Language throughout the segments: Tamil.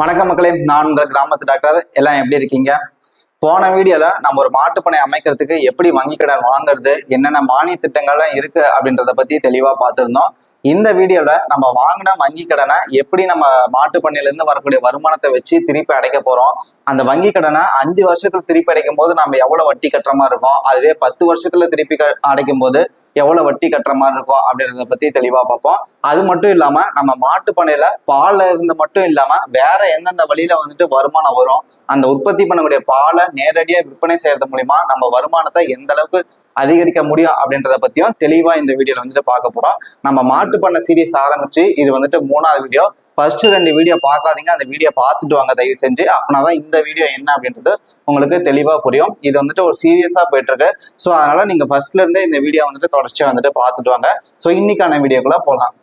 வணக்கம் மக்களே நான் உங்கள் கிராமத்து டாக்டர். எல்லாம் எப்படி இருக்கீங்க? போன வீடியோல நம்ம ஒரு மாட்டுப்பனை அமைக்கிறதுக்கு எப்படி வங்கி கடன் வாங்குறது என்னென்ன மானிய திட்டங்கள்லாம் இருக்கு அப்படின்றத பத்தி தெளிவா பார்த்துருந்தோம். இந்த வீடியோல நம்ம வாங்கின வங்கி கடனை எப்படி நம்ம மாட்டு பண்ணையிலேருந்து வரக்கூடிய வருமானத்தை வச்சு திருப்பி அடைக்க போறோம். அந்த வங்கி கடனை அஞ்சு வருஷத்துல திருப்பி அடைக்கும் போது நம்ம எவ்வளவு வட்டி கட்டுற மாதிரி இருக்கும் அதுவே பத்து வருஷத்துல திருப்பி க- அடைக்கும் போது எவ்வளவு வட்டி கட்டுற மாதிரி இருக்கும் அப்படின்றத பத்தி தெளிவா பார்ப்போம். அது மட்டும் இல்லாம நம்ம மாட்டு பண்ணையில பால்ல இருந்து மட்டும் இல்லாம வேற எந்தெந்த வழியில வந்துட்டு வருமானம் வரும் அந்த உற்பத்தி பண்ணக்கூடிய பாலை நேரடியா விற்பனை செய்யறது மூலியமா நம்ம வருமானத்தை எந்த அளவுக்கு அதிகரிக்க முடியும் அப்படின்றத பத்தியும் தெளிவா இந்த வீடியோல வந்துட்டு பார்க்க போறோம். நம்ம மாட்டு பண்ண சீரியஸ் ஆரம்பிச்சு இது வந்துட்டு மூணாவது வீடியோ ஃபர்ஸ்ட் ரெண்டு வீடியோ பார்க்காதீங்க. அந்த வீடியோ பார்த்துட்டு வாங்க. தயவு செஞ்சு அப்படின்னா இந்த வீடியோ என்ன அப்படின்றது உங்களுக்கு தெளிவா புரியும். இது வந்துட்டு ஒரு சீரியஸா போயிட்டு இருக்கு ஸோ அதனால நீங்க ஃபர்ஸ்ட்ல இருந்தே இந்த வீடியோ வந்துட்டு தொடர்ச்சியா வந்துட்டு பார்த்துட்டு வாங்க. ஸோ இன்னைக்கான வீடியோக்குள்ள போகலாம்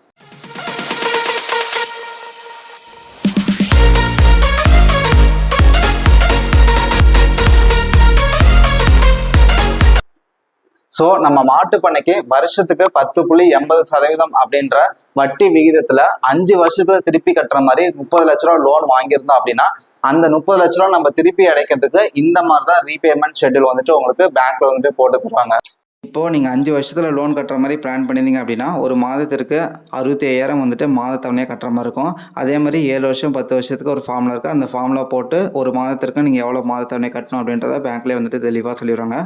ஸோ நம்ம மாட்டு பண்ணைக்கு வருஷத்துக்கு பத்து புள்ளி எண்பது சதவீதம் அப்படின்ற வட்டி விகிதத்துல அஞ்சு வருஷத்துல திருப்பி கட்டுற மாதிரி முப்பது லட்ச ரூபா லோன் வாங்கியிருந்தோம் அப்படின்னா அந்த முப்பது லட்ச ரூபா நம்ம திருப்பி அடைக்கிறதுக்கு இந்த மாதிரி தான் ரீபேமெண்ட் ஷெட்யூல் வந்துட்டு உங்களுக்கு பேங்க்ல வந்துட்டு போட்டு தருவாங்க. இப்போது நீங்கள் அஞ்சு வருஷத்தில் லோன் கட்டுற மாதிரி பிளான் பண்ணியிருந்தீங்க அப்படின்னா ஒரு மாதத்திற்கு அறுபத்தி ஐயாயிரம் வந்துட்டு மாத தவணையாக கட்டுற மாதிரி இருக்கும். அதே மாதிரி ஏழு வருஷம் பத்து வருஷத்துக்கு ஒரு ஃபார்முலா இருக்குது அந்த ஃபார்முலா போட்டு ஒரு மாதத்திற்கு நீங்கள் எவ்வளோ மாத தவணை கட்டணும் அப்படின்றத பேங்க்லேயே வந்துட்டு தெளிவாக சொல்லிடுவாங்க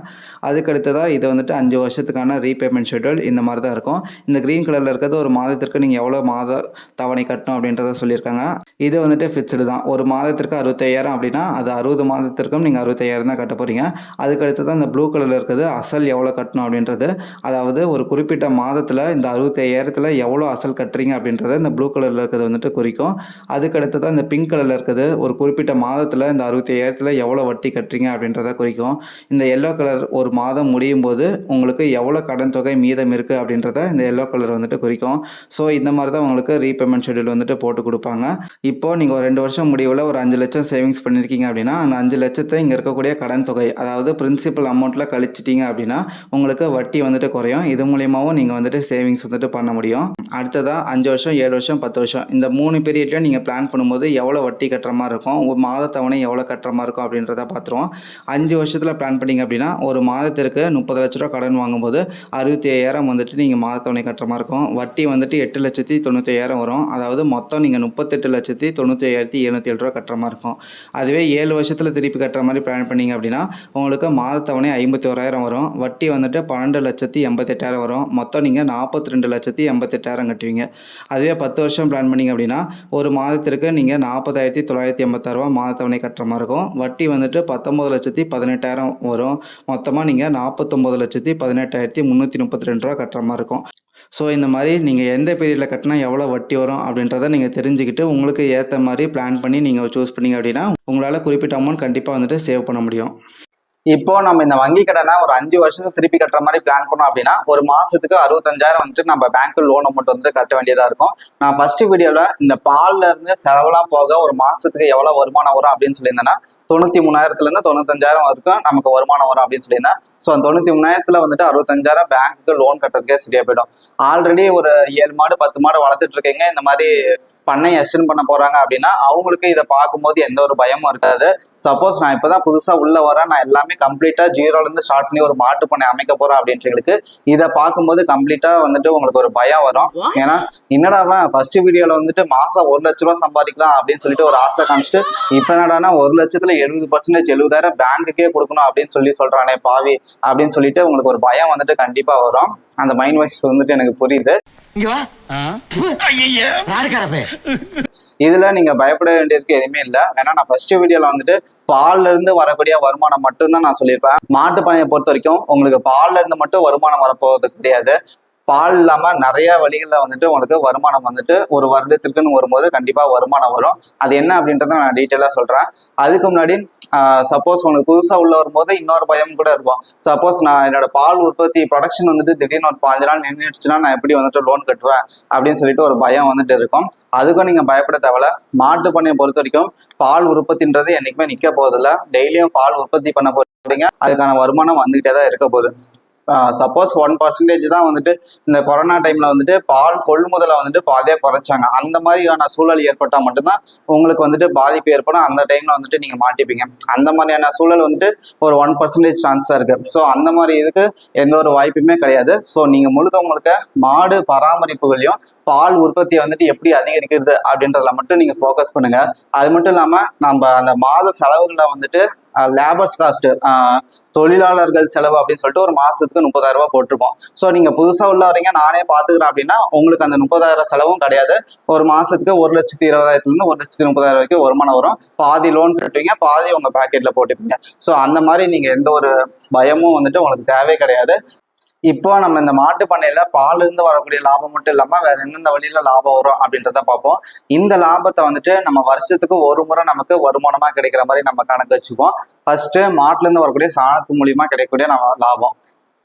அதுக்கு அடுத்ததாக இது வந்துட்டு அஞ்சு வருஷத்துக்கான ரீபேமெண்ட் ஷெட்யூல் இந்த மாதிரி தான் இருக்கும். இந்த க்ரீன் கலரில் இருக்கிறது ஒரு மாதத்திற்கு நீங்கள் எவ்வளோ மாத தவணை கட்டணும் அப்படின்றத சொல்லியிருக்காங்க. இது வந்துட்டு ஃபிக்ஸ்டு தான். ஒரு மாதத்திற்கு அறுபத்தையாயிரம் அப்படின்னா அது அறுபது மாதத்திற்கும் நீங்கள் அறுபத்தையாயிரம் தான் கட்ட போகிறீங்க அதுக்கு தான் இந்த ப்ளூ கலரில் இருக்கிறது அசல் எவ்வளோ கட்டணும் அப்படின்றது. அதாவது ஒரு குறிப்பிட்ட மாதத்தில் இந்த அறுபத்தையாயிரத்தில் எவ்வளோ அசல் கட்டுறீங்க அப்படின்றத இந்த ப்ளூ கலரில் இருக்கிறது வந்துட்டு குறிக்கும். அதுக்கடுத்து தான் இந்த பிங்க் கலரில் இருக்குது ஒரு குறிப்பிட்ட மாதத்தில் இந்த அறுபத்தையாயிரத்தில் எவ்வளோ வட்டி கட்டுறீங்க அப்படின்றத குறிக்கும். இந்த எல்லோ கலர் ஒரு மாதம் முடியும் போது உங்களுக்கு எவ்வளோ கடன் தொகை மீதம் இருக்குது அப்படின்றத இந்த எல்லோ கலர் வந்துட்டு குறிக்கும். ஸோ இந்த மாதிரி தான் உங்களுக்கு ரீபேமெண்ட் ஷெட்யூல் வந்துட்டு போட்டு கொடுப்பாங்க. இப்போ நீங்கள் ஒரு ரெண்டு வருஷம் முடிவில் ஒரு அஞ்சு லட்சம் சேவிங்ஸ் பண்ணியிருக்கீங்க அப்படின்னா அந்த அஞ்சு லட்சத்தை இங்கே இருக்கக்கூடிய கடன் தொகை அதாவது பிரின்சிபல் அமௌண்ட்டில் கழிச்சிட்டிங்க அப்படின்னா உங்களுக்கு வட்டி வந்துட்டு குறையும். இது மூலியமாகவும் நீங்கள் வந்துட்டு சேவிங்ஸ் வந்துட்டு பண்ண முடியும். அடுத்ததாக அஞ்சு வருஷம் ஏழு வருஷம் பத்து வருஷம் இந்த மூணு பீரியட்லையும் நீங்கள் பிளான் பண்ணும்போது எவ்வளோ வட்டி கட்டுற மாதிரி இருக்கும்? ஒரு மாதத்தவணை எவ்வளோ கட்டுற மாதிரி இருக்கும் அப்படின்றத பார்த்துருவோம் அஞ்சு வருஷத்தில் பிளான் பண்ணீங்க அப்படின்னா ஒரு மாதத்திற்கு முப்பது லட்ச ரூபா கடன் வாங்கும்போது அறுபத்தி ஐயாயிரம் வந்துட்டு நீங்கள் மாதத்தவணை கட்டுற மாதிரி இருக்கும். வட்டி வந்துட்டு எட்டு லட்சத்தி தொண்ணூற்றி ஐயாயிரம் வரும். அதாவது மொத்தம் நீங்கள் முப்பத்தெட்டு லட்சத்தி தொண்ணூற்றி ஐயாயிரத்தி எழுநூற்றி ஏழு ரூபா கட்டுற மாதிரி இருக்கும். அதுவே ஏழு வருஷத்தில் திருப்பி கட்டுற மாதிரி பிளான் பண்ணீங்க அப்படின்னா உங்களுக்கு மாதத்தவணை ஐம்பத்தி ஓராயிரம் வரும். வட்டி வந்துட்டு பன்னெண்டு லட்சத்தி எண்பத்தெட்டாயிரம் வரும். மொத்தம் நீங்கள் நாற்பத்தி ரெண்டு லட்சத்தி எண்பத்தெட்டாயிரம் கட்டுவீங்க. அதுவே பத்து வருஷம் பிளான் பண்ணீங்க அப்படின்னா ஒரு மாதத்திற்கு நீங்கள் நாற்பதாயிரத்தி தொள்ளாயிரத்தி எண்பத்தாறுரூவா மாதத்தவணை கட்டுற மாதிரி இருக்கும். வட்டி வந்துட்டு பத்தொம்பது லட்சத்தி பதினெட்டாயிரம் வரும். மொத்தமாக நீங்கள் நாற்பத்தொம்பது லட்சத்தி பதினெட்டாயிரத்தி முந்நூற்றி முப்பத்தி ரெண்டு ரூபா கட்டுற மாதிரி இருக்கும். ஸோ இந்த மாதிரி நீங்கள் எந்த பீரியடில் கட்டினா எவ்வளோ வட்டி வரும் அப்படின்றத நீங்கள் தெரிஞ்சுக்கிட்டு உங்களுக்கு ஏற்ற மாதிரி பிளான் பண்ணி நீங்கள் சூஸ் பண்ணீங்க அப்படின்னா உங்களால் குறிப்பிட்ட அமௌண்ட் கண்டிப்பாக வந்துட்டு சேவ் பண்ண முடியும். இப்போ நம்ம இந்த வங்கி கடனை ஒரு அஞ்சு வருஷத்துக்கு திருப்பி கட்டுற மாதிரி பிளான் பண்ணோம் அப்படின்னா ஒரு மாசத்துக்கு அறுபத்தஞ்சாயிரம் வந்துட்டு நம்ம பேங்க் லோன் அமௌண்ட் வந்துட்டு கட்ட வேண்டியதா இருக்கும். நான் ஃபர்ஸ்ட் வீடியோல இந்த பால்ல இருந்து செலவெல்லாம் போக ஒரு மாசத்துக்கு எவ்வளவு வருமானம் வரும் அப்படின்னு சொல்லியிருந்தேன்னா தொண்ணூத்தி மூணாயிரத்துல இருந்து தொண்ணூத்தஞ்சாயிரம் வரைக்கும் நமக்கு வருமானம் வரும் அப்படின்னு சொல்லியிருந்தேன். ஸோ அந்த தொண்ணூத்தி மூணாயிரத்துல வந்துட்டு அறுபத்தஞ்சாயிரம் பேங்க்குக்கு லோன் கட்டுறதுக்கே சரியா போயிடும். ஆல்ரெடி ஒரு ஏழு மாடு பத்து மாடு வளர்த்துட்டு இருக்கீங்க. இந்த மாதிரி பண்ணை எக்ஸ்டென்ட் பண்ண போறாங்க அப்படின்னா அவங்களுக்கு இதை பார்க்கும்போது எந்த ஒரு பயமும் இருக்காது. சப்போஸ் நான் இப்பதான் புதுசா உள்ள வரேன். நான் எல்லாமே கம்ப்ளீட்டா ஜீரோல இருந்து ஸ்டார்ட் பண்ணி ஒரு மாட்டு பண்ணை அமைக்க போறேன் அப்படின்றவங்களுக்கு இதை பார்க்கும்போது கம்ப்ளீட்டா வந்துட்டு உங்களுக்கு ஒரு பயம் வரும். ஏன்னா என்னடா ஃபர்ஸ்ட் வீடியோல வந்துட்டு மாசம் ஒரு லட்ச ரூபா சம்பாதிக்கலாம் அப்படின்னு சொல்லிட்டு ஒரு ஆசை காமிச்சிட்டு இப்ப என்னடானா ஒரு லட்சத்துல எழுபது பர்சன்டேஜ் எழுபதாயிரம் பேங்க்குக்கே கொடுக்கணும் அப்படின்னு சொல்லி சொல்றானே பாவி அப்படின்னு சொல்லிட்டு உங்களுக்கு ஒரு பயம் வந்துட்டு கண்டிப்பா வரும். அந்த மைண்ட் வாய்ஸ் வந்துட்டு எனக்கு புரியுது. இங்க வா. யாருக்காரப்பே? இதுல நீங்க பயப்பட வேண்டியதுக்கு எதுவுமே இல்லை. ஏன்னா நான் ஃபர்ஸ்ட் வீடியோல வந்துட்டு பால்ல இருந்து வரக்கூடிய வருமானம் மட்டும்தான் நான் சொல்லியிருப்பேன். மாட்டு பண்ணையை பொறுத்த வரைக்கும் உங்களுக்கு பால்ல இருந்து மட்டும் வருமானம் வரப்போவது கிடையாது. பால் இல்லாம நிறைய வழிகளில் வந்துட்டு உங்களுக்கு வருமானம் வந்துட்டு ஒரு வருடத்திற்குன்னு வரும்போது கண்டிப்பா வருமானம் வரும். அது என்ன அப்படின்றத நான் டீட்டெயிலாக சொல்றேன். அதுக்கு முன்னாடி சப்போஸ் உங்களுக்கு புதுசா உள்ள வரும்போது இன்னொரு பயம் கூட இருக்கும். சப்போஸ் நான் என்னோட பால் உற்பத்தி ப்ரொடக்ஷன் வந்துட்டு திடீர்னு ஒரு பாஞ்சு நாள் நின்றுச்சுன்னா நான் எப்படி வந்துட்டு லோன் கட்டுவேன் அப்படின்னு சொல்லிட்டு ஒரு பயம் வந்துட்டு இருக்கும். அதுக்கும் நீங்க பயப்பட தேவையில்ல. மாட்டு பண்ணையை பொறுத்த வரைக்கும் பால் உற்பத்தின்றது என்னைக்குமே நிக்க போறதில்ல. டெய்லியும் பால் உற்பத்தி பண்ண போறீங்க. அதுக்கான வருமானம் வந்துகிட்டே தான் இருக்க போகுது. சப்போஸ் ஒன் பர்சன்டேஜ் தான் வந்துட்டு இந்த கொரோனா டைம்ல வந்துட்டு பால் கொள்முதலை வந்துட்டு பாதியா குறைச்சாங்க. அந்த மாதிரியான சூழல் ஏற்பட்டால் மட்டும்தான் உங்களுக்கு வந்துட்டு பாதிப்பு ஏற்படும். அந்த டைம்ல வந்துட்டு நீங்க மாட்டிப்பீங்க. அந்த மாதிரியான சூழல் வந்துட்டு ஒரு ஒன் பர்சன்டேஜ் சான்ஸா இருக்கு. ஸோ அந்த மாதிரி இதுக்கு எந்த ஒரு வாய்ப்புமே கிடையாது. ஸோ நீங்க முழுக்க முழுக்க மாடு பராமரிப்புகளையும் பால் உற்பத்தியை வந்துட்டு எப்படி அதிகரிக்கிறது அப்படின்றதுல மட்டும் நீங்க ஃபோக்கஸ் பண்ணுங்க. அது மட்டும் இல்லாம நம்ம அந்த மாத செலவுகளை வந்துட்டு லேபர்ஸ் காஸ்ட் தொழிலாளர்கள் செலவு அப்படின்னு சொல்லிட்டு ஒரு மாசத்துக்கு முப்பதாயிரம் ரூபாய் போட்டிருப்போம். ஸோ நீங்க புதுசா உள்ள வரீங்க நானே பாத்துக்கிறேன் அப்படின்னா உங்களுக்கு அந்த முப்பதாயிரம் செலவும் கிடையாது. ஒரு மாசத்துக்கு ஒரு லட்சத்தி இருபதாயிரத்துல இருந்து ஒரு லட்சத்தி முப்பதாயிரம் வரைக்கும் வருமானம் வரும். பாதி லோன் கட்டுவீங்க பாதி உங்க பாக்கெட்ல போட்டுப்பீங்க. ஸோ அந்த மாதிரி நீங்க எந்த ஒரு பயமும் வந்துட்டு உங்களுக்கு தேவை கிடையாது. இப்போ நம்ம இந்த மாட்டு பண்ணையில பால் இருந்து வரக்கூடிய லாபம் மட்டும் இல்லாம வேற எந்தெந்த வழியில லாபம் வரும் அப்படின்றத பார்ப்போம். இந்த லாபத்தை வந்துட்டு நம்ம வருஷத்துக்கு ஒரு முறை நமக்கு வருமானமா கிடைக்கிற மாதிரி நம்ம கணக்கு வச்சுப்போம் ஃபர்ஸ்ட் மாட்டுல இருந்து வரக்கூடிய சாணத்து மூலியமா கிடைக்கக்கூடிய நம்ம லாபம்.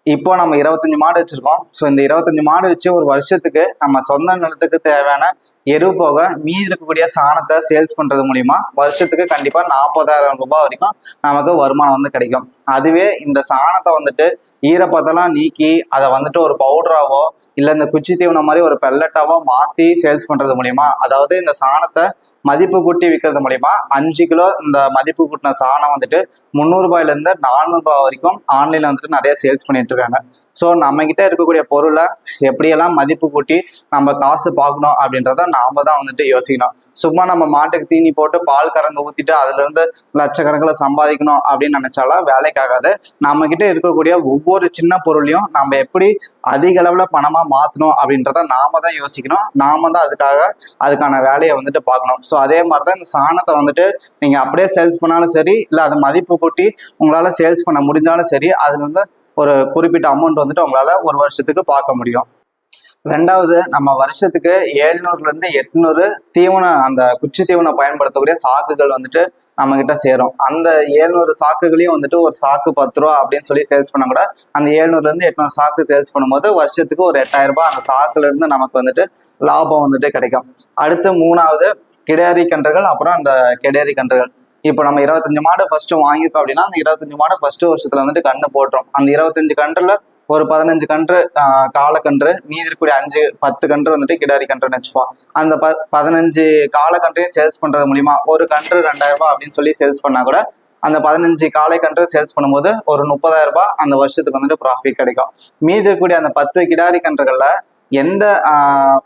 இப்போ நம்ம இருபத்தஞ்சு மாடு வச்சிருக்கோம். ஸோ இந்த இருபத்தஞ்சு மாடு வச்சு ஒரு வருஷத்துக்கு நம்ம சொந்த நிலத்துக்கு தேவையான எரு போக மீதி இருக்கக்கூடிய சாணத்தை சேல்ஸ் பண்றது மூலியமா வருஷத்துக்கு கண்டிப்பா நாற்பதாயிரம் ரூபாய் வரைக்கும் நமக்கு வருமானம் வந்து கிடைக்கும். அதுவே இந்த சாணத்தை வந்துட்டு ஈரப்பதெல்லாம் நீக்கி அதை வந்துட்டு ஒரு பவுடராவோ இல்லை இந்த குச்சி தீவனம் மாதிரி ஒரு பெல்லட்டாவோ மாற்றி சேல்ஸ் பண்ணுறது மூலிமா அதாவது இந்த சாணத்தை மதிப்பு கூட்டி விற்கிறது மூலிமா அஞ்சு கிலோ இந்த மதிப்பு கூட்டின சாணம் வந்துட்டு முந்நூறுபாயிலேருந்து நானூறுபா வரைக்கும் ஆன்லைனில் வந்துட்டு நிறைய சேல்ஸ் பண்ணிட்டு இருக்காங்க. ஸோ நம்ம இருக்கக்கூடிய பொருளை எப்படியெல்லாம் மதிப்பு கூட்டி நம்ம காசு பார்க்கணும் அப்படின்றத நாம தான் வந்துட்டு யோசிக்கணும். சும்மா நம்ம மாட்டுக்கு தீனி போட்டு பால் கறந்து ஊற்றிட்டு அதுலேருந்து லட்சக்கணக்கில் சம்பாதிக்கணும் அப்படின்னு நினச்சாலும் வேலைக்காகாது. நம்ம இருக்கக்கூடிய ஒவ்வொரு சின்ன பொருளையும் நம்ம எப்படி அதிக அளவில் பணமாக மாற்றணும் அப்படின்றத நாம தான் யோசிக்கணும். நாம தான் அதுக்காக அதுக்கான வேலையை வந்துட்டு பார்க்கணும். ஸோ அதே மாதிரி தான் இந்த சாணத்தை வந்துட்டு நீங்கள் அப்படியே சேல்ஸ் பண்ணாலும் சரி இல்லை அதை மதிப்பு கூட்டி உங்களால் சேல்ஸ் பண்ண முடிஞ்சாலும் சரி அதுலேருந்து ஒரு குறிப்பிட்ட அமௌண்ட் வந்துட்டு உங்களால் ஒரு வருஷத்துக்கு பார்க்க முடியும். ரெண்டாவது நம்ம வருஷத்துக்கு ஏழ்நூறுலேருந்து எட்நூறு தீவனம் அந்த குச்சி தீவனம் பயன்படுத்தக்கூடிய சாக்குகள் வந்துட்டு நம்ம கிட்ட சேரும். அந்த ஏழ்நூறு சாக்குகளையும் வந்துட்டு ஒரு சாக்கு பத்து ரூபா அப்படின்னு சொல்லி சேல்ஸ் பண்ண கூட அந்த ஏழ்நூறுலேருந்து எட்நூறு சாக்கு சேல்ஸ் பண்ணும்போது வருஷத்துக்கு ஒரு எட்டாயிரம் ரூபாய் அந்த சாக்குல இருந்து நமக்கு வந்துட்டு லாபம் வந்துட்டு கிடைக்கும். அடுத்து மூணாவது கிடேரி கன்றுகள் அப்புறம் அந்த கிடாரி கன்றுகள். இப்போ நம்ம இருபத்தஞ்சு மாடு ஃபர்ஸ்ட் வாங்கியிருக்கோம் அப்படின்னா அந்த இருபத்தஞ்சு மாடு ஃபர்ஸ்ட் வருஷத்துல வந்துட்டு கண்ணு போட்டுரும். அந்த இருபத்தஞ்சு கன்றுல ஒரு பதினஞ்சு கன்று காலக்கன்று மீதி இருக்கக்கூடிய அஞ்சு பத்து கன்று வந்துட்டு கிடாரி கன்றுன்னு வச்சுப்போம். அந்த ப பதினஞ்சு காலக்கன்றையும் சேல்ஸ் பண்றது மூலியமா ஒரு கன்று ரெண்டாயிரம் ரூபாய் அப்படின்னு சொல்லி சேல்ஸ் பண்ணா கூட அந்த பதினஞ்சு காலை கன்று சேல்ஸ் பண்ணும்போது ஒரு முப்பதாயிரம் ரூபாய் அந்த வருஷத்துக்கு வந்துட்டு ப்ராஃபிட் கிடைக்கும். மீதி இருக்கக்கூடிய அந்த பத்து கிடாரி கன்றுகளில் எந்த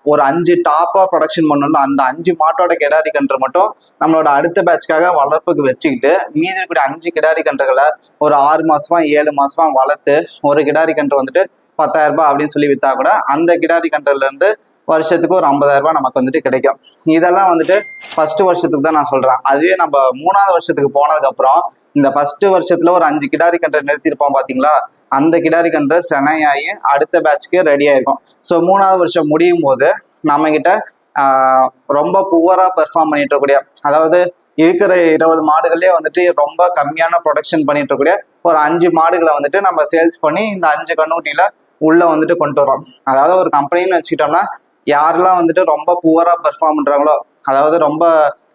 ஒரு அஞ்சு டாப்பாக ப்ரொடக்ஷன் பண்ணல அந்த அஞ்சு மாட்டோட கிடாரி கன்று மட்டும் நம்மளோட அடுத்த பேட்ச்க்காக வளர்ப்புக்கு வச்சுக்கிட்டு மீதி இருக்கக்கூடிய அஞ்சு கிடாரி கன்றுகளை ஒரு ஆறு மாதமா ஏழு மாதமா வளர்த்து ஒரு கிடாரி கன்று வந்துட்டு பத்தாயிரம் ரூபாய் அப்படின்னு சொல்லி விற்றா கூட அந்த கிடாரி கன்றுலேருந்து வருஷத்துக்கு ஒரு ஐம்பதாயிரம் ரூபாய் நமக்கு வந்துட்டு கிடைக்கும். இதெல்லாம் வந்துட்டு ஃபர்ஸ்ட் வருஷத்துக்கு தான் நான் சொல்கிறேன் அதுவே நம்ம மூணாவது வருஷத்துக்கு போனதுக்கப்புறம் இந்த ஃபர்ஸ்ட் வருஷத்துல ஒரு அஞ்சு கிடாரி கன்றை நிறுத்திருப்போம் பாத்தீங்களா? அந்த கிடாரி கன்று செனையாகி அடுத்த பேட்ச்க்கு ரெடி ஆயிருக்கும். ஸோ மூணாவது வருஷம் முடியும் போது நம்ம கிட்ட ரொம்ப புவரா பெர்ஃபார்ம் பண்ணிட்டு இருக்கக்கூடிய அதாவது இருக்கிற இருபது மாடுகள்லேயே வந்துட்டு ரொம்ப கம்மியான ப்ரொடக்ஷன் பண்ணிட்டு இருக்கக்கூடிய ஒரு அஞ்சு மாடுகளை வந்துட்டு நம்ம சேல்ஸ் பண்ணி இந்த அஞ்சு கண்ணூட்டியில உள்ள வந்துட்டு கொண்டு வரோம் அதாவது ஒரு கம்பெனின்னு வச்சுக்கிட்டோம்னா யாரெல்லாம் வந்துட்டு ரொம்ப புவரா பெர்ஃபார்ம் பண்றாங்களோ அதாவது ரொம்ப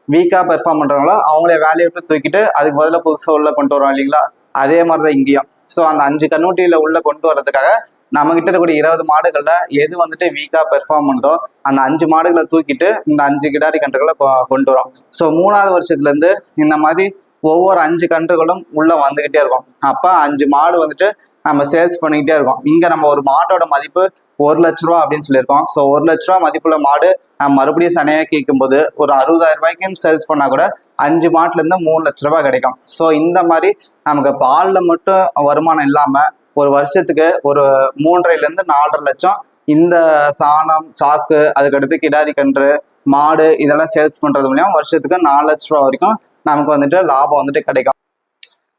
வீக்கா பெர்ஃபார்ம் பண்ணுறாங்களோ அவங்களே வேலையை விட்டு தூக்கிட்டு அதுக்கு பதிலாக புதுசாக உள்ளே கொண்டு வரோம் இல்லைங்களா? அதே மாதிரி தான் இங்கேயும். ஸோ அந்த அஞ்சு கண்ணூட்டியில் உள்ளே கொண்டு வர்றதுக்காக நம்ம கிட்ட இருக்கக்கூடிய இருபது மாடுகளில் எது வந்துட்டு வீக்கா பெர்ஃபார்ம் பண்ணுறோ அந்த அஞ்சு மாடுகளை தூக்கிட்டு இந்த அஞ்சு கிடாரி கன்றுகளை கொ- கொண்டு வரோம். ஸோ மூணாவது வருஷத்துலேருந்து இந்த மாதிரி ஒவ்வொரு அஞ்சு கன்றுகளும் உள்ளே வந்துக்கிட்டே இருக்கும். அப்போ அஞ்சு மாடு வந்துட்டு நம்ம சேல்ஸ் பண்ணிக்கிட்டே இருக்கோம். இங்கே நம்ம ஒரு மாட்டோட மதிப்பு ஒரு லட்ச ரூபா அப்படின்னு சொல்லியிருக்கோம். ஸோ ஒரு லட்ச ரூபா மதிப்புள்ள மாடு நம்ம மறுபடியும் சனையாக கேட்கும்போது ஒரு அறுபதாயிரம் ரூபாய்க்குன்னு சேல்ஸ் பண்ணால் கூட அஞ்சு மாட்டுலேருந்து மூணு லட்ச ரூபா கிடைக்கும். ஸோ இந்த மாதிரி நமக்கு பாலில் மட்டும் வருமானம் இல்லாமல் ஒரு வருஷத்துக்கு ஒரு மூன்றரைலேருந்து நாலரை லட்சம் இந்த சாணம் சாக்கு அதுக்கடுத்து கிடாரி கன்று மாடு இதெல்லாம் சேல்ஸ் பண்ணுறது மூலியம் வருஷத்துக்கு நாலு லட்ச ரூபா வரைக்கும் நமக்கு வந்துட்டு லாபம் வந்துட்டு கிடைக்கும்.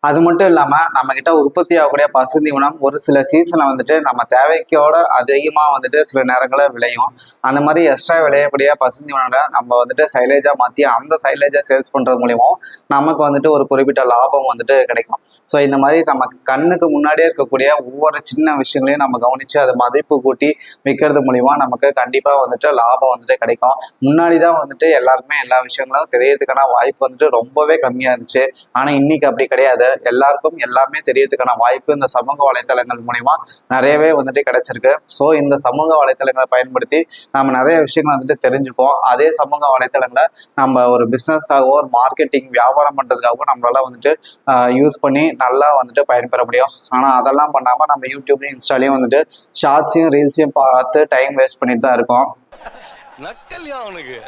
அது மட்டும் இல்லாமல் நம்மக்கிட்ட உற்பத்தி ஆகக்கூடிய பசுந்தீவனம் ஒரு சில சீசனில் வந்துட்டு நம்ம தேவைக்கோட அதிகமாக வந்துட்டு சில நேரங்களில் விளையும். அந்த மாதிரி எக்ஸ்ட்ரா விளையக்கூடிய பசுந்தீவனங்களை நம்ம வந்துட்டு சைலேஜாக மாற்றி அந்த சைலேஜாக சேல்ஸ் பண்ணுறது மூலியமும் நமக்கு வந்துட்டு ஒரு குறிப்பிட்ட லாபம் வந்துட்டு கிடைக்கும். ஸோ இந்த மாதிரி நம்ம கண்ணுக்கு முன்னாடியே இருக்கக்கூடிய ஒவ்வொரு சின்ன விஷயங்களையும் நம்ம கவனித்து அதை மதிப்பு கூட்டி விற்கிறது மூலிமா நமக்கு கண்டிப்பாக வந்துட்டு லாபம் வந்துட்டு கிடைக்கும். முன்னாடி தான் வந்துட்டு எல்லாருக்குமே எல்லா விஷயங்களும் தெரியறதுக்கான வாய்ப்பு வந்துட்டு ரொம்பவே கம்மியாக இருந்துச்சு. ஆனால் இன்னைக்கு அப்படி கிடையாது. எல்லாருக்கும் எல்லாமே தெரியறதுக்கான வாய்ப்பு இந்த சமூக வலைத்தளங்கள் மூலிமா நிறையவே வந்துட்டு கிடைச்சிருக்கு. ஸோ இந்த சமூக வலைத்தளங்களை பயன்படுத்தி நம்ம நிறைய விஷயங்கள் வந்துட்டு தெரிஞ்சுப்போம். அதே சமூக வலைத்தளங்களை நம்ம ஒரு பிஸ்னஸ்க்காகவோ ஒரு மார்க்கெட்டிங் வியாபாரம் பண்ணுறதுக்காகவோ நம்மளால வந்துட்டு யூஸ் பண்ணி நல்லா வந்துட்டு பயன்பெற முடியும். ஆனால் அதெல்லாம் பண்ணாமல் நம்ம யூடியூப்லையும் இன்ஸ்டாலையும் வந்துட்டு ஷார்ட்ஸையும் ரீல்ஸையும் பார்த்து டைம் வேஸ்ட் பண்ணிட்டு தான் இருக்கோம். நக்கல்யா அவனுக்கு.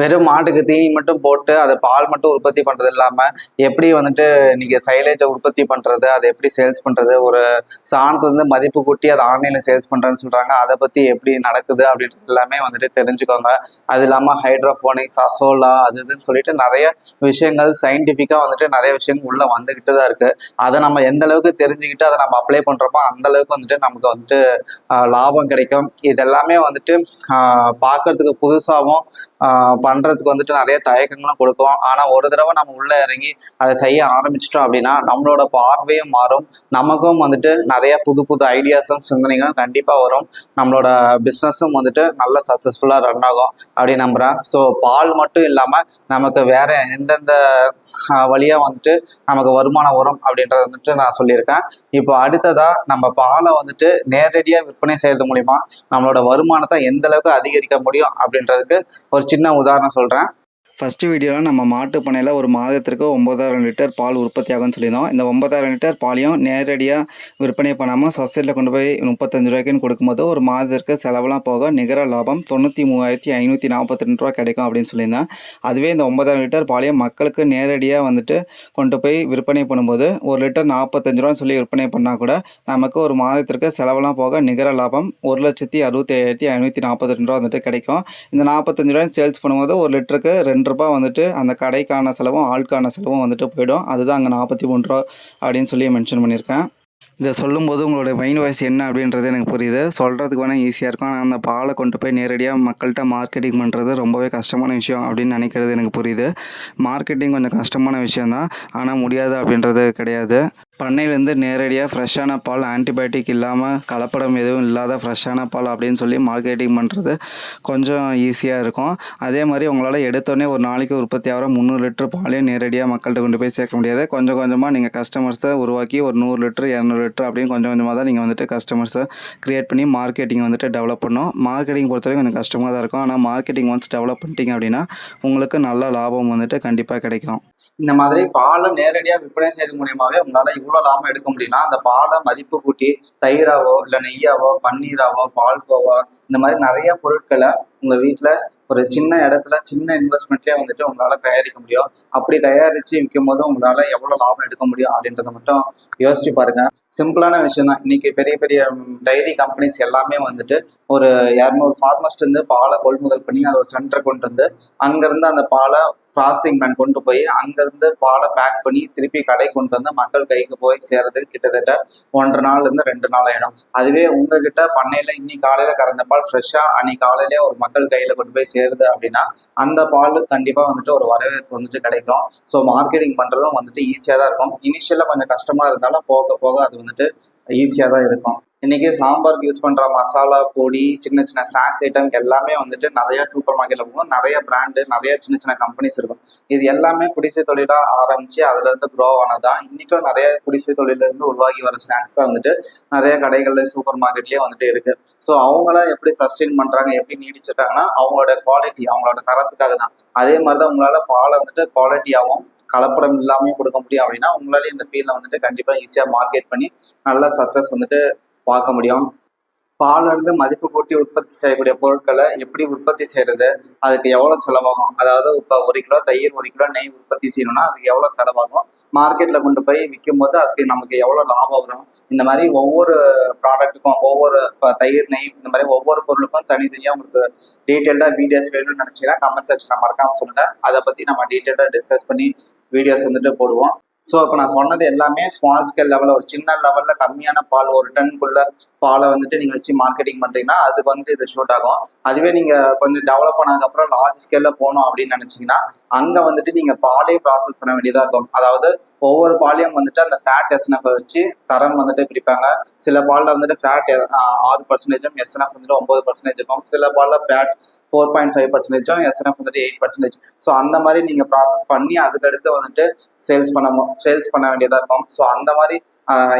வெறும் மாட்டுக்கு தீனி மட்டும் போட்டு அதை பால் மட்டும் உற்பத்தி பண்றது இல்லாம எப்படி வந்துட்டு நீங்க சைலேஜை உற்பத்தி பண்றது அதை எப்படி சேல்ஸ் பண்றது ஒரு சாணத்துல இருந்து மதிப்பு கூட்டி அதை ஆன்லைன்ல சேல்ஸ் பண்றேன்னு சொல்றாங்க. அதை பத்தி எப்படி நடக்குது அப்படின்றது எல்லாமே வந்துட்டு தெரிஞ்சுக்கோங்க. அது இல்லாம ஹைட்ரோஃபோனிக்ஸ் அசோலா அது இதுன்னு சொல்லிட்டு நிறைய விஷயங்கள் சயின்டிஃபிக்காக வந்துட்டு நிறைய விஷயங்கள் உள்ள வந்துகிட்டு தான் இருக்கு. அதை நம்ம எந்த அளவுக்கு தெரிஞ்சுக்கிட்டு அதை நம்ம அப்ளை பண்ணுறோமோ அந்த அளவுக்கு வந்துட்டு நமக்கு வந்துட்டு லாபம் கிடைக்கும். இதெல்லாமே வந்துட்டு பார்க்கறதுக்கு புதுசாகவும் பண்றதுக்கு வந்துட்டு நிறைய தயக்கங்களும் கொடுக்கும். ஆனால் ஒரு தடவை நம்ம உள்ளே இறங்கி அதை செய்ய ஆரம்பிச்சிட்டோம் அப்படின்னா நம்மளோட பார்வையும் மாறும். நமக்கும் வந்துட்டு நிறைய புது புது ஐடியாஸும் சிந்தனைகளும் கண்டிப்பாக வரும். நம்மளோட பிஸ்னஸும் வந்துட்டு நல்ல சக்ஸஸ்ஃபுல்லாக ரன் ஆகும் அப்படின்னு நம்புகிறேன் ஸோ பால் மட்டும் இல்லாமல் நமக்கு வேற எந்தெந்த வழியாக வழியா வந்துட்டு நமக்கு வருமானம் வரும் அப்படின்றத வந்துட்டு நான் சொல்லியிருக்கேன். இப்போ அடுத்ததாக நம்ம பாலை வந்துட்டு நேரடியாக விற்பனை செய்யறது மூலிமா நம்மளோட வருமானத்தை எந்த அளவுக்கு அதிகரிக்க முடியும் அப்படின்றதுக்கு ஒரு சின்ன உதாரணம் சொல்கிறேன் ஃபஸ்ட்டு வீடியோவில் நம்ம மாட்டு பண்ணையில் ஒரு மாதத்திற்கு ஒம்பதாயிரம் லிட்டர் பால் உற்பத்தி ஆகும்னு சொல்லியிருந்தோம். இந்த ஒம்பதாயிரம் லிட்டர் பாலையும் நேரடியாக விற்பனை பண்ணாமல் சொசைட்டியில் கொண்டு போய் முப்பத்தஞ்சு ரூபாய்க்குன்னு கொடுக்கும்போது ஒரு மாதத்திற்கு செலவெல்லாம் போக நிகர லாபம் தொண்ணூற்றி மூவாயிரத்தி ஐநூற்றி நாற்பத்தி ரெண்டு ரூபா கிடைக்கும் அப்படின்னு சொல்லியிருந்தேன். அதுவே இந்த ஒம்பதாயிரம் லிட்டர் பாலையும் மக்களுக்கு நேரடியாக வந்துட்டு கொண்டு போய் விற்பனை பண்ணும்போது ஒரு லிட்டர் நாற்பத்தஞ்சு ரூபான்னு சொல்லி விற்பனை பண்ணால் கூட நமக்கு ஒரு மாதத்திற்கு செலவெல்லாம் போக நிகர லாபம் ஒரு லட்சத்தி அறுபத்தி ஐயாயிரத்தி ஐநூற்றி நாற்பத்தி ரெண்டு ரூபா வந்துட்டு கிடைக்கும். இந்த நாற்பத்தஞ்சு ரூபாய் சேல்ஸ் பண்ணும்போது ஒரு லிட்டருக்கு ரெண்டு ரூபா வந்துட்டு அந்த கடைக்கான செலவும் ஆளுக்கான செலவும் வந்துட்டு போயிடும். அதுதான் அங்கே நாற்பத்தி மூணு ரூபா அப்படின்னு சொல்லி மென்ஷன் பண்ணியிருக்கேன். இதை சொல்லும்போது உங்களுடைய மைண்ட் வாய்ஸ் என்ன அப்படின்றது எனக்கு புரியுது. சொல்கிறதுக்கு வேணால் ஈஸியாக இருக்கும். ஆனால் அந்த பாலை கொண்டு போய் நேரடியாக மக்கள்கிட்ட மார்க்கெட்டிங் பண்ணுறது ரொம்பவே கஷ்டமான விஷயம் அப்படின்னு நினைக்கிறது எனக்கு புரியுது. மார்க்கெட்டிங் கொஞ்சம் கஷ்டமான விஷயந்தான் ஆனால் முடியாது அப்படின்றது கிடையாது. பண்ணையிலேருந்து நேரடியாக ஃப்ரெஷ்ஷான பால் ஆன்டிபயோட்டிக் இல்லாமல் கலப்படம் எதுவும் இல்லாத ஃப்ரெஷ்ஷான பால் அப்படின்னு சொல்லி மார்க்கெட்டிங் பண்ணுறது கொஞ்சம் ஈஸியாக இருக்கும். அதே மாதிரி உங்களால் எடுத்தோடனே ஒரு நாளைக்கு உற்பத்தி ஆகிற முந்நூறு லிட்டர் பாலையும் நேரடியாக மக்கள்கிட்ட கொண்டு போய் சேர்க்க முடியாது. கொஞ்சம் கொஞ்சமாக நீங்கள் கஸ்டமர்ஸை உருவாக்கி ஒரு நூறு லிட்டர் இரநூறு லிட்டர் அப்படின்னு கொஞ்சம் கொஞ்சமாக தான் நீங்கள் வந்துட்டு கஸ்டமர்ஸை க்ரியேட் பண்ணி மார்க்கெட்டிங் வந்துட்டு டெவலப் பண்ணணும். மார்க்கெட்டிங் பொறுத்தவரைக்கும் கொஞ்சம் கஷ்டமாக தான் இருக்கும். ஆனால் மார்க்கெட்டிங் ஒன்ஸ் டெவலப் பண்ணிட்டீங்க அப்படின்னா உங்களுக்கு நல்ல லாபம் வந்துட்டு கண்டிப்பாக கிடைக்கும். இந்த மாதிரி பாலை நேரடியாக விற்பனை செய்யறது மூலியமாகவே உங்களால் இவ்வளவு லாபம் எடுக்க முடியும்னா அந்த பாலை மதிப்பு கூட்டி தயிராவோ இல்ல நெய்யாவோ பன்னீராவோ பால்கோவா இந்த மாதிரி நிறைய பொருட்களை உங்க வீட்டில் ஒரு சின்ன இடத்துல சின்ன இன்வெஸ்ட்மெண்ட்லேயே வந்துட்டு உங்களால தயாரிக்க முடியும். அப்படி தயாரிச்சு விற்கும் போது உங்களால எவ்வளவு லாபம் எடுக்க முடியும் அப்படின்றத மட்டும் யோசிச்சு பாருங்க. சிம்பிளான விஷயம் தான். இன்னைக்கு பெரிய பெரிய டைரி கம்பெனிஸ் எல்லாமே வந்துட்டு ஒரு இரநூறு ஃபார்மர்ஸ்ட் இருந்து பாலை கொள்முதல் பண்ணி அதை ஒரு சென்டர் கொண்டு வந்து அங்கிருந்து அந்த பாலை ப்ராசஸிங் பிளான் கொண்டு போய் அங்கிருந்து பாலை பேக் பண்ணி திருப்பி கடை கொண்டு வந்து மக்கள் கைக்கு போய் சேர்றதுக்கு கிட்டத்தட்ட ஒன்றரை நாள்ல இருந்து ரெண்டு நாள் ஆகிடும் அதுவே உங்ககிட்ட பண்ணையில இன்னைக்கு காலையில் கறந்த பால் ஃப்ரெஷ்ஷா அன்னைக்கு காலையிலே ஒரு மக்கள் மக்கள் கையில கொண்டு போய் சேருது அப்படின்னா அந்த பால் கண்டிப்பா வந்துட்டு ஒரு வரவேற்பு வந்துட்டு கிடைக்கும். ஸோ மார்க்கெட்டிங் பண்றதும் வந்துட்டு ஈஸியா தான் இருக்கும். இனிஷியலா கொஞ்சம் கஷ்டமா இருந்தாலும் போக போக அது வந்துட்டு ஈஸியா தான் இருக்கும். இன்னைக்கு சாம்பாருக்கு யூஸ் பண்ற மசாலா பொடி சின்ன சின்ன ஸ்நாக்ஸ் ஐட்டம் எல்லாமே வந்துட்டு நிறைய சூப்பர் மார்க்கெட்ல போகும். நிறைய பிராண்டு நிறைய சின்ன சின்ன கம்பெனிஸ் இருக்கும். இது எல்லாமே குடிசை தொழிலா ஆரம்பிச்சு அதுல இருந்து க்ரோ ஆனதான் இன்னைக்கும் நிறைய குடிசை தொழில இருந்து உருவாகி வர ஸ்நாக்ஸ் தான் வந்துட்டு நிறைய கடைகள்ல சூப்பர் மார்க்கெட்லயே வந்துட்டு இருக்கு. ஸோ அவங்கள எப்படி சஸ்டெயின் பண்றாங்க எப்படி நீடிச்சிட்டாங்கன்னா அவங்களோட குவாலிட்டி அவங்களோட தரத்துக்காக தான். அதே மாதிரி தான் உங்களால பாலை வந்துட்டு குவாலிட்டியாகவும் கலப்படம் இல்லாமையும் கொடுக்க முடியும் அப்படின்னா உங்களாலே இந்த ஃபீல்டில் வந்துட்டு கண்டிப்பா ஈஸியா மார்க்கெட் பண்ணி நல்ல சக்சஸ் வந்துட்டு பார்க்க முடியும். பாலிருந்து மதிப்பு கூட்டி உற்பத்தி செய்யக்கூடிய பொருட்களை எப்படி உற்பத்தி செய்யறது? அதுக்கு எவ்வளவு செலவாகும்? அதாவது இப்போ ஒரு கிலோ தயிர் ஒரு கிலோ நெய் உற்பத்தி செய்யணும்னா அதுக்கு எவ்வளவு செலவாகும்? மார்க்கெட்ல கொண்டு போய் விற்கும் போது அதுக்கு நமக்கு எவ்வளவு லாபம் வரும்? இந்த மாதிரி ஒவ்வொரு ப்ராடக்ட்டுக்கும் ஒவ்வொரு இப்போ தயிர் நெய் இந்த மாதிரி ஒவ்வொரு பொருளுக்கும் தனித்தனியாக உங்களுக்கு டீட்டெயில்டாக வீடியோஸ் வேணும்னு நினச்சிங்கன்னா கமெண்ட் செக்ஷனில் மறக்காம சொல்லுங்க. அதை பற்றி நம்ம டீட்டெயிலாக டிஸ்கஸ் பண்ணி வீடியோஸ் வந்துட்டு போடுவோம். ஸோ இப்போ நான் சொன்னது எல்லாமே ஸ்மால் ஸ்கேல் லெவலில் ஒரு சின்ன லெவலில் கம்மியான பால் ஒரு டன்குள்ள பாலை வந்துட்டு நீங்கள் வச்சு மார்க்கெட்டிங் பண்ணுறீங்கன்னா அதுக்கு வந்துட்டு இது ஷூட் ஆகும். அதுவே நீங்கள் கொஞ்சம் டெவலப் பண்ணதுக்கப்புறம் லார்ஜ் ஸ்கேலில் போகணும் அப்படின்னு நினச்சிங்கன்னா அங்கே வந்துட்டு நீங்கள் பாலே ப்ராசஸ் பண்ண வேண்டியதாக இருக்கும். அதாவது ஒவ்வொரு பாலையும் வந்துட்டு அந்த ஃபேட் எஸ்என்எஃப் வச்சு தரம் வந்துட்டு பிரிப்பாங்க. சில பாலில் வந்துட்டு ஃபேட் ஆறு பர்சன்டேஜும் எஸ்என்எஃப் வந்துட்டு ஒம்பது பர்சன்டேஜ் இருக்கும் சில பாலில் ஃபேட் ஃபோர் பாயிண்ட் ஃபைவ் பர்சன்டேஜும் எஸ்என்எஃப் வந்துட்டு எயிட் பர்சன்டேஜ் ஸோ அந்த மாதிரி நீங்கள் ப்ராசஸ் பண்ணி அதுக்கடுத்து வந்துட்டு சேல்ஸ் பண்ண சேல்ஸ் பண்ண வேண்டியதாக இருக்கும். ஸோ அந்த மாதிரி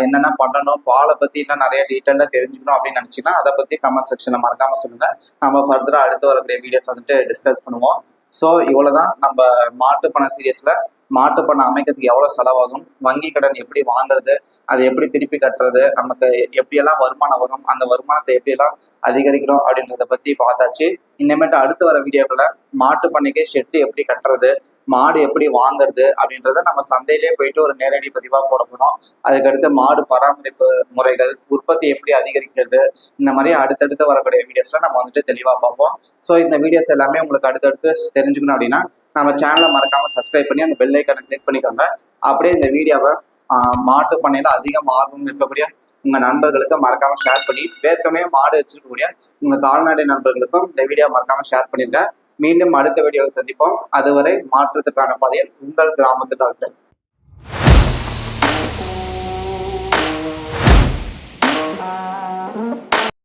என்னென்ன பண்ணணும் பாலை பற்றி இன்னும் நிறைய டீட்டெயிலாக தெரிஞ்சுக்கணும் அப்படின்னு நினச்சிங்கன்னா அதை பற்றி கமெண்ட் செக்ஷனில் மறக்காமல் சொல்லுங்கள் நம்ம ஃபர்தராக அடுத்து வரக்கூடிய வீடியோஸ் வந்துட்டு டிஸ்கஸ் பண்ணுவோம். ஸோ இவ்வளோ தான் நம்ம மாட்டு பண சீரியஸில் மாட்டு பண்ணை அமைக்கிறதுக்கு எவ்வளோ செலவாகும்? வங்கி கடன் எப்படி வாங்குறது? அதை எப்படி திருப்பி கட்டுறது? நமக்கு எப்படியெல்லாம் வருமானம் வரும்? அந்த வருமானத்தை எப்படியெல்லாம் அதிகரிக்கணும் அப்படின்றத பற்றி பார்த்தாச்சு. இனிமேட்டு அடுத்து வர வீடியோக்களை மாட்டு பண்ணைக்கு ஷெட்டு எப்படி கட்டுறது? மாடு எப்படி வாங்குறது அப்படின்றத நம்ம சந்தையிலே போயிட்டு ஒரு நேரடி பதிவாக போட போகிறோம் அதுக்கடுத்து மாடு பராமரிப்பு முறைகள் உற்பத்தி எப்படி அதிகரிக்கிறது இந்த மாதிரி அடுத்தடுத்து வரக்கூடிய வீடியோஸ்ல நம்ம வந்துட்டு தெளிவாக பார்ப்போம். ஸோ இந்த வீடியோஸ் எல்லாமே உங்களுக்கு அடுத்தடுத்து தெரிஞ்சுக்கணும் அப்படின்னா நம்ம சேனலை மறக்காம சப்ஸ்கிரைப் பண்ணி அந்த பெல் ஐக்கனை கிளிக் பண்ணிக்கோங்க. அப்படியே இந்த வீடியோவை மாட்டு பண்ணையில் அதிகம் ஆர்வம் இருக்கக்கூடிய உங்க நண்பர்களுக்கு மறக்காம ஷேர் பண்ணி ஏற்கனவே மாடு வச்சிருக்கக்கூடிய உங்க கால்நடை நண்பர்களுக்கும் இந்த வீடியோ மறக்காம ஷேர் பண்ணிருங்க. மீண்டும் அடுத்த வீடியோவை சந்திப்போம். அதுவரை மாற்றத்துக்கான பாதையில் உங்கள் கிராமத்து டாக்டர்.